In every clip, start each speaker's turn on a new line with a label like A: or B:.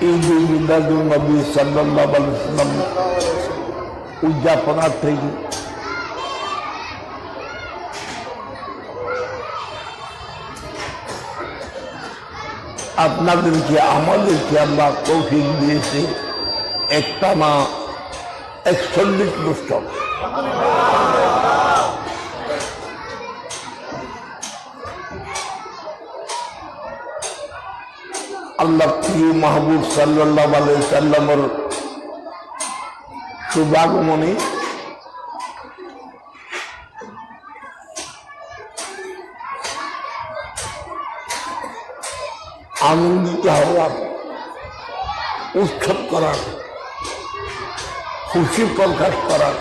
A: ঈদ মিলাদুল নবী সাল্লাল্লাহু আলাইহি সাল্লাম উদযাপনার্থে আপনাদেরকে আমাদেরকে আল্লাহ তৌফিক দিয়েছে? একটা না একচল্লিশ বছর। আল্লাহ প্রিয় মাহবুব সাল্লাহ আলাই সাল্লামর শুভাগমনে আনন্দিত হওয়ার, উৎসব করার, খুশি প্রকাশ করার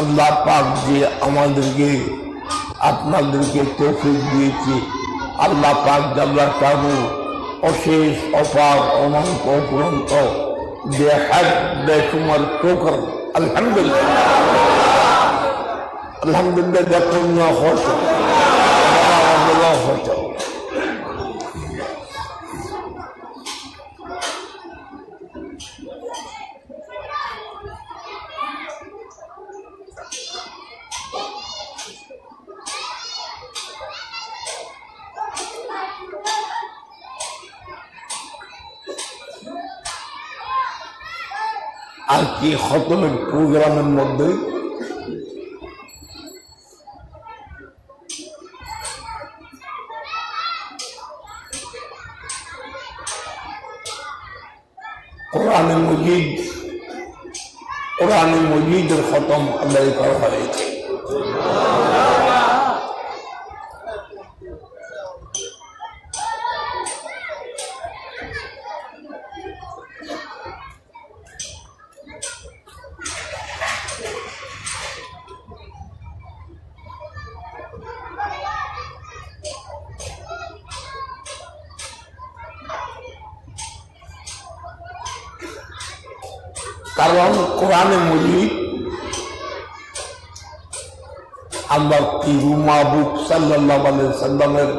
A: আল্লাহ পাক যে আমাদেরকে, আপনাদেরকে তৌফিক দিয়েছে। আল্লাহ পাক জাল্লা কাবু অশেষ অপার অনন্ত অপুরন্ত যে হাত বেসুমার টোকর আলহামদুলিল্লাহ আলহামদুলিল্লাহ দেখুন না হতো হতো আর কি খতমের প্রোগ্রামের মধ্যে? কোরআনে মজিদ কোরআনে মজিদের খতম আদায় করা হয়েছে কারণ কোরআনে মজিদ আল্লাহ তিরু মাহবুব সাল্লাহ সাল্লামের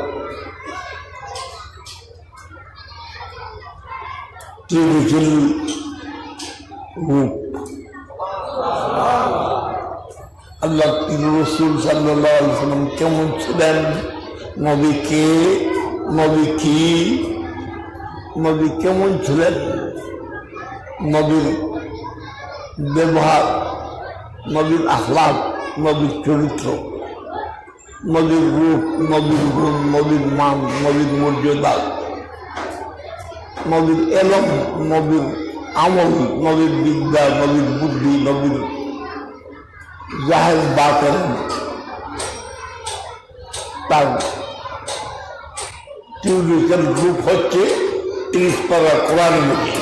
A: তিরুজিল রূপ। আল্লাহ তিরু রসুল সাল্লাহ সাল্লাম কেমন ছিলেন? নবী কে? নবী কি? নবী কেমন ছিলেন? নবীর ব্যবহার, নবীর আহ্লাদ নবীর চরিত্র, নবীর রূপ, নবীর গুণ, নবীর মান, নবীর মর্যাদা, নবীর এলম, নবীর আমল, নবীর বিদ্যা, নবীর বুদ্ধি, নবীর জাহেজ বা করেন। তার টিউরিক্যাল গ্রুপ হচ্ছে তিরিশ পারা কোরআন মধ্যে।